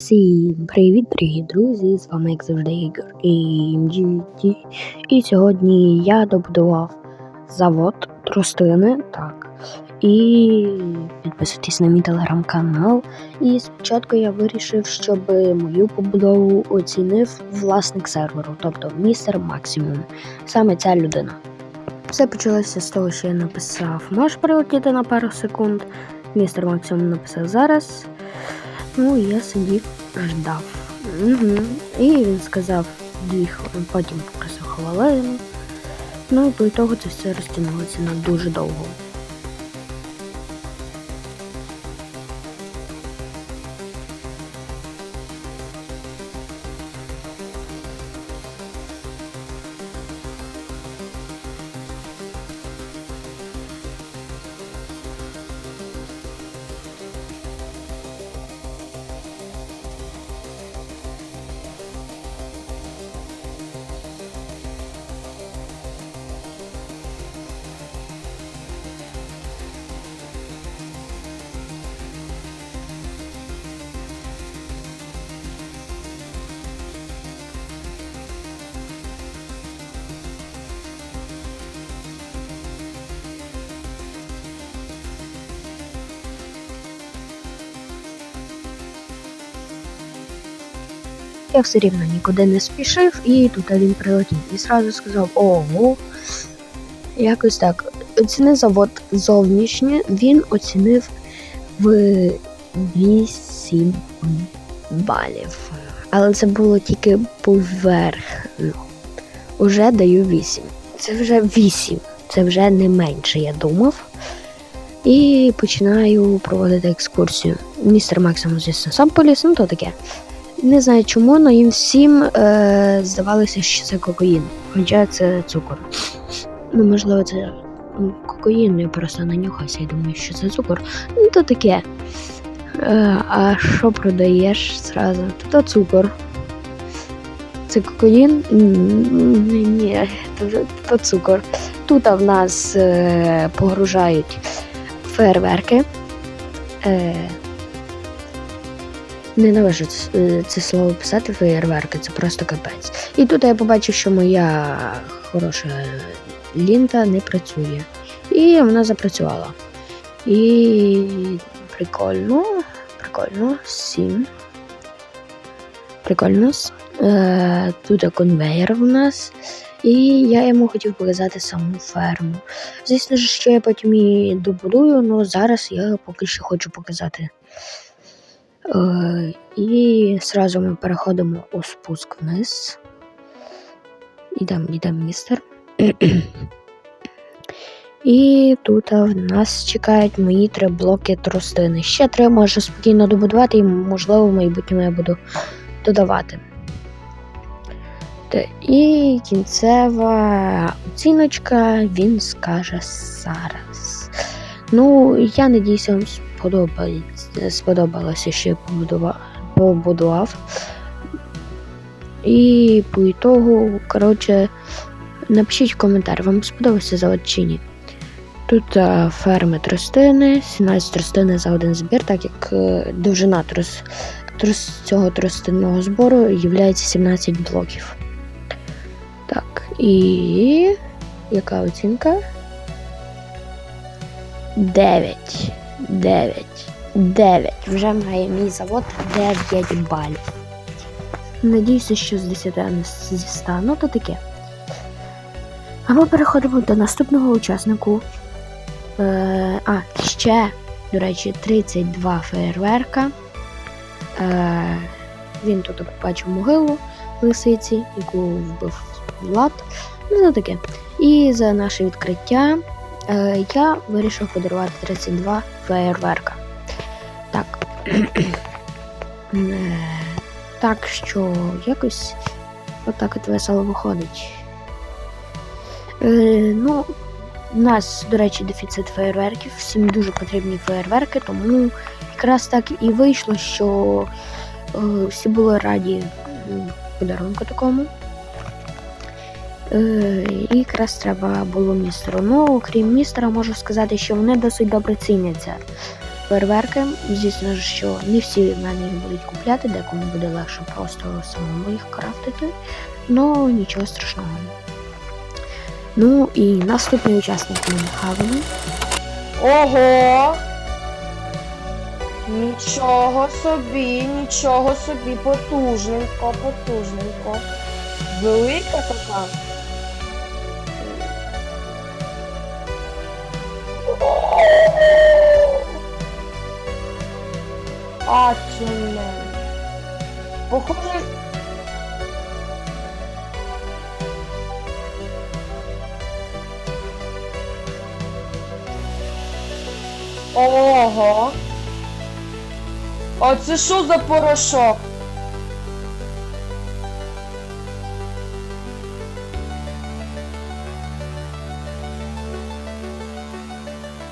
Всім привіт, дорогі друзі! З вами, як завжди, Ігор і. І сьогодні я добудував завод тростини. Так. І підписуйтесь на мій телеграм-канал. І спочатку я вирішив, щоб мою побудову оцінив власник серверу, тобто містер Максимум. Саме ця людина. Все почалося з того, що я написав: можеш прилетіти на пару секунд. Містер Максимум написав зараз. Ну, я сидів, ждав. Угу. І він сказав дві хвилини, потім попросив хвилину. Ну і по ітогу це все розтягнулося на дуже довго. Я все рівно нікуди не спішив, і тут він прилетів. І зразу сказав: ого. Якось так. Оцінив завод зовнішнє, він оцінив в 8 балів. Але це було тільки поверхно. Уже даю 8. Це вже 8. Це вже не менше, я думав. І починаю проводити екскурсію. Містер Максимум, звісно, сам поліз, ну то таке. Не знаю чому, але їм всім е, здавалося, що це кокаїн. Хоча це цукор. Ну, можливо, це ну, кокаїн, я просто нанюхався і думаю, що це цукор. Ну, то таке. Е, а що продаєш зразу? То, цукор. Це кокаїн? Ні, ні, то, то цукор. Тут в нас е, погружають фейерверки. Е, Ненавижу це, е, це слово писати феєрверки, це просто капець. І тут я побачив, що моя хороша лінта не працює. І вона запрацювала. І прикольно, прикольно, сім. Прикольно. Е, тут конвейер в нас. І я йому хотів показати саму ферму. Звісно ж, що я потім її добудую, але зараз я поки що хочу показати. Е, і зразу ми переходимо у спуск вниз. Ідемо, йдемо, містер. І тут в нас чекають мої три блоки тростини. Ще три можу спокійно добудувати, і, можливо, в майбутньому я буду додавати. І кінцева оціночка він скаже зараз. Ну, я надіюся, вам сподобалося, що я побудував. І по ітогу, коротше, напишіть коментар, вам сподобався завод чи ні. Тут а, ферми тростини, 17 тростини за один збір, так як е, довжина трос, трос, цього тростинного збору є 17 блоків. Так, і яка оцінка? 9. 9. 9. Вже має мій завод 9 балів. Надіюся, що з 10 а не зі 100. Ну то таке. А ми переходимо до наступного учаснику. Е, а, ще, до речі, 32 фейерверка. Е, він тут бачив могилу лисиці, яку вбив Влад. Ну, таке. І за наше відкриття я вирішив подарувати 32 феєрверка. Так. Е, так що якось отак от весело виходить. Е, ну, у нас, до речі, дефіцит феєрверків, всім дуже потрібні феєрверки, тому якраз так і вийшло, що е, всі були раді подарунку такому. Е, і якраз треба було містеру. Ну, окрім містера, можу сказати, що вони досить добре ціняться. фейерверки. Звісно ж, що не всі в мене їх будуть купляти, декому буде легше просто самому їх крафтити. Ну нічого страшного. Ну і наступний учасник Мінхавену. Ого! Нічого собі, нічого собі, потужненько, потужненько. Велика така. Чуме. Похоже. Ого. А це що за порошок?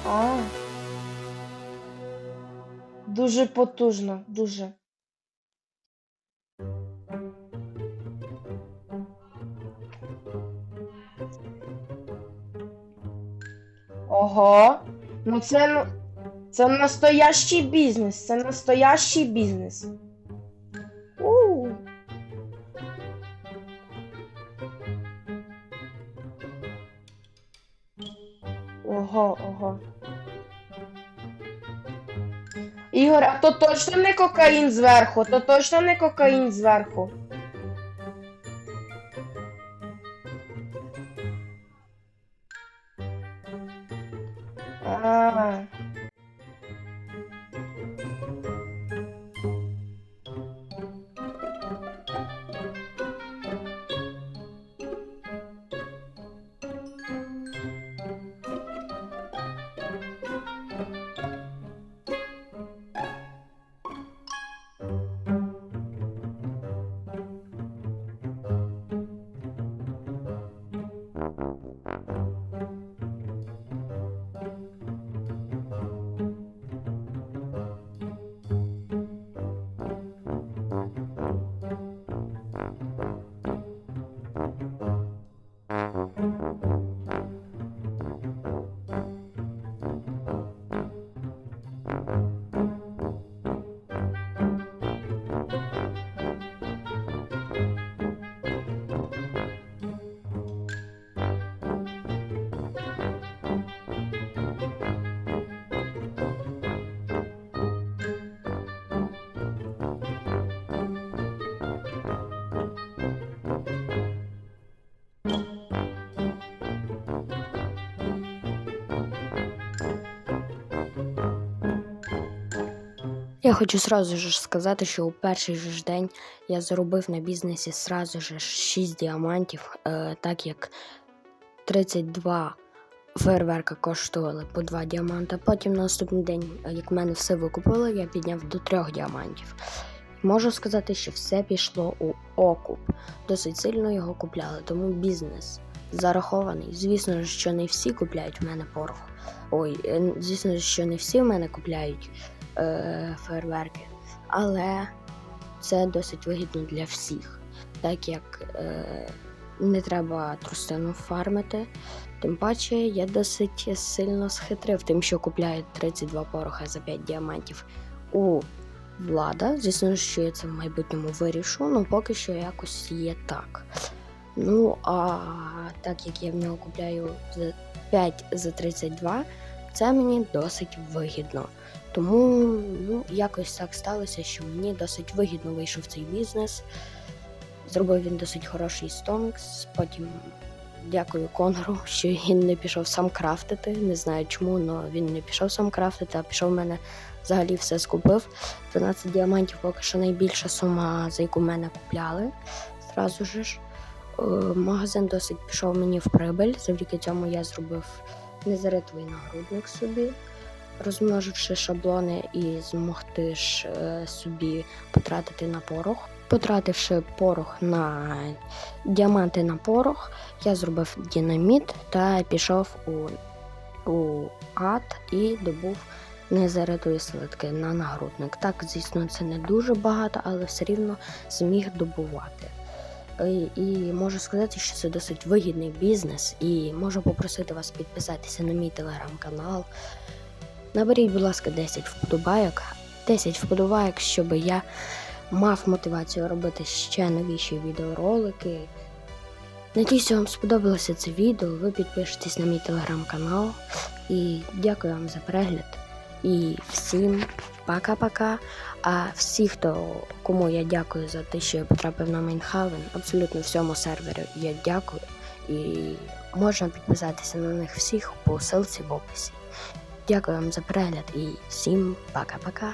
А. Дуже потужно, дуже. Ого. Ну це. Це настоящий бізнес. Це настоящий бізнес. У. Ого, ого. Ігор, а то точно не кокаїн зверху, то точно не кокаїн зверху. А. Я хочу сразу ж сказати, що у перший ж день я заробив на бізнесі сразу ж 6 діамантів, е, так як 32 фейерверка коштували по 2 діаманта. Потім на наступний день, як в мене все викупили, я підняв до 3 діамантів. Можу сказати, що все пішло у окуп. Досить сильно його купляли, тому бізнес зарахований. Звісно що не всі купляють в мене порох. Ой, звісно що не всі в мене купляють е, фейерверки, але це досить вигідно для всіх, так як е, не треба трустину фармити. Тим паче я досить сильно схитрив тим, що купляю 32 пороха за 5 діамантів у влада. Звісно, що я це в майбутньому вирішу, але поки що якось є так. Ну, а так як я в нього купляю за 5 за 32, це мені досить вигідно. Тому ну, якось так сталося, що мені досить вигідно вийшов цей бізнес. Зробив він досить хороший стомікс. Потім дякую Конору, що він не пішов сам крафтити. Не знаю чому, але він не пішов сам крафтити, а пішов в мене взагалі все скупив. 12 діамантів поки що найбільша сума, за яку мене купляли. Зразу ж. Е, Магазин досить пішов мені в прибиль. Завдяки цьому я зробив незаритовий нагрудник собі розмноживши шаблони і змогти ж е, собі потратити на порох. Потративши порох на діаманти на порох, я зробив динаміт та пішов у, у ад і добув незаритої слитки на нагрудник. Так, звісно, це не дуже багато, але все рівно зміг добувати. І, і можу сказати, що це досить вигідний бізнес, і можу попросити вас підписатися на мій телеграм-канал. Наберіть, будь ласка, 10 вподобайок. 10 вподобайок, щоб я мав мотивацію робити ще новіші відеоролики. Надіюся, вам сподобалося це відео. Ви підпишетесь на мій телеграм-канал. І дякую вам за перегляд. І всім пока-пока. А всі, хто кому я дякую за те, що я потрапив на Майнхавен, абсолютно всьому сервері я дякую. І можна підписатися на них всіх по ссылці в описі. Дякую вам за перегляд і всім пока-пока.